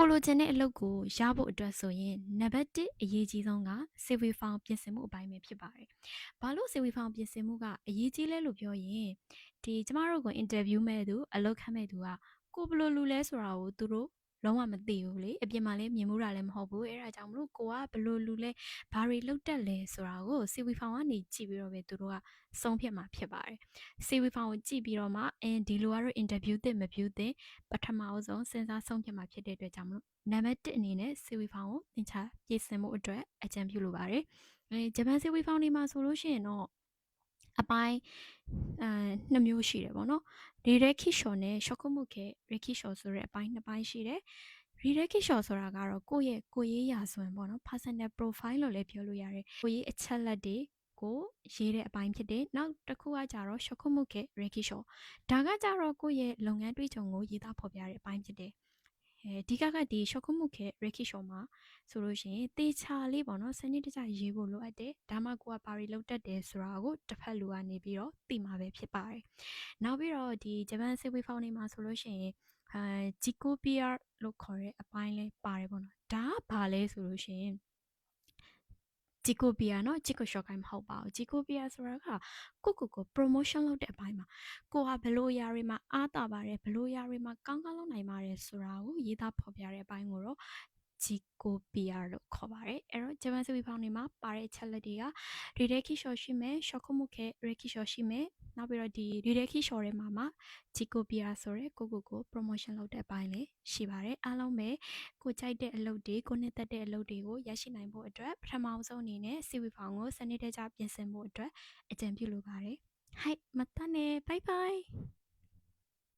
ကိုလိုချင်တဲ့အလုပ်ကိုရဖို့အတွက်ဆိုရင်နံပါတ်1အရေးကြီးဆုံးက CV file ပြင်ဆင်မှုအပိုင်းပဲဖြစ်ပါတယ်။ဘာလို့ CV file ပြင်ဆင်မှုကအရေးကြီးလဲလို့ပြောရင်ဒီကျမတို့ကို interview မဲ့သူအလုပ်ခန့်မဲ့သူကကိုဘယ်လိုလူလဲဆိုတာကိုသူတို့ လုံးဝမသိဘူးလေအပြင်မှာလည်းမြင်မှုတာလည်းမဟုတ်ဘူးအဲ့ဒါကြောင့်မလို့ကိုကဘယ်လိုလူလဲဘာတွေလုပ်တတ်လဲဆိုတာကို CV file ကနေကြည့်ပြီးတော့ပဲသူတို့ကဆုံးဖြတ်မှာဖြစ်ပါတယ် CV file ကိုကြည့်ပြီးတော့မှအင်းဒီလိုကတော့ interview သစ်မ view သစ်ပထမအဆုံးစဉ်းစားဆုံးဖြတ်မှာဖြစ်တဲ့အတွက်ကြောင့်မလို့နံပါတ်1အနေနဲ့ CV file ကိုသင်ချာပြင်ဆင်မှုအတွက်အကြံပြုလိုပါတယ်အဲဂျပန် CV file နေမှာဆိုလို့ရှိရင်တော့ အပိုင်းအဲနှစ်မျိုးရှိတယ်ပေါ့နော်ဒီရက်ခိရှော်နဲ့ရှော့ကုမှုခေရက်ခိရှော်ဆိုတဲ့အပိုင်းနှစ်ပိုင်းရှိတယ်ရီရက်ခိရှော်ဆိုတာကတော့ကိုယ့်ရဲ့ကိုယ်ရေးရာဇဝင်ပေါ့နော် personal profile လို့လည်းပြောလို့ရတယ်ကိုယ်ရေးအချက်လက်တွေကိုရေးတဲ့အပိုင်းဖြစ်တယ်နောက်တစ်ခုကကြတော့ရှော့ကုမှုခေရက်ခိရှော်ဒါကကြတော့ကိုယ့်ရဲ့လုပ်ငန်းတွေ့ကြုံကိုရေးသားဖော်ပြတဲ့အပိုင်းဖြစ်တယ် အဲဒီကကဒီရှော့ကုမှုခေရက်ခိရှော်မှာဆိုလို့ရှိရင်တေချာလေးပေါ့နော်စနစ်တကျရေးဖို့လိုအပ်တယ်ဒါမှကိုကဘာတွေလုပ်တတ်တယ်ဆိုတာကိုတစ်ဖက်လူကနေပြီးတော့သိမှာပဲဖြစ်ပါတယ်နောက်ပြီးတော့ဒီဂျပန်စစ်ဝေးဖောင်းနေမှာဆိုလို့ရှိရင်အဲဂျီကိုပီယာလို့ခေါ်တဲ့အပိုင်းလေးပါတယ်ပေါ့နော်ဒါကဘာလဲဆိုလို့ရှိရင် ဂျီကိုပီယာနော်ဂျီကိုရှော့ကိုင်းမဟုတ်ပါဘူးဂျီကိုပီယာဆိုတာကကိုကိုကို promotion လုပ်တဲ့အပိုင်းမှာကိုကဘလို့ရာတွေမှာအားတာပါတယ်ဘလို့ရာတွေမှာကောင်းကောင်းလုပ်နိုင်ပါတယ်ဆိုတာကိုရေးသားဖော်ပြတဲ့အပိုင်းကိုတော့ ဂျီကိုပီယာလို့ခေါ်ပါတယ်အဲ့တော့ဂျပန်စီဝီဖောင်းတွေမှာပါတဲ့ချက်လက်တွေကရီဒက်ခီရှော့ရှိမယ်ရှော့ခုမှုခဲရီခီရှော့ရှိမယ်နောက်ပြီးတော့ဒီရီဒက်ခီရှော့ထဲမှာမှာဂျီကိုပီယာဆိုတဲ့ကိုကိုကို promotion လုပ်တဲ့အပိုင်းလေးရှိပါတယ်အားလုံးပဲကိုကြိုက်တဲ့အလုပ်တွေကိုနှစ်သက်တဲ့အလုပ်တွေကိုရရှိနိုင်ဖို့အတွက်ပထမဆုံးအနေနဲ့စီဝီဖောင်းကိုစနစ်တကျပြင်ဆင်ဖို့အတွက်အကြံပြုလိုပါတယ်はいまたねバイバイ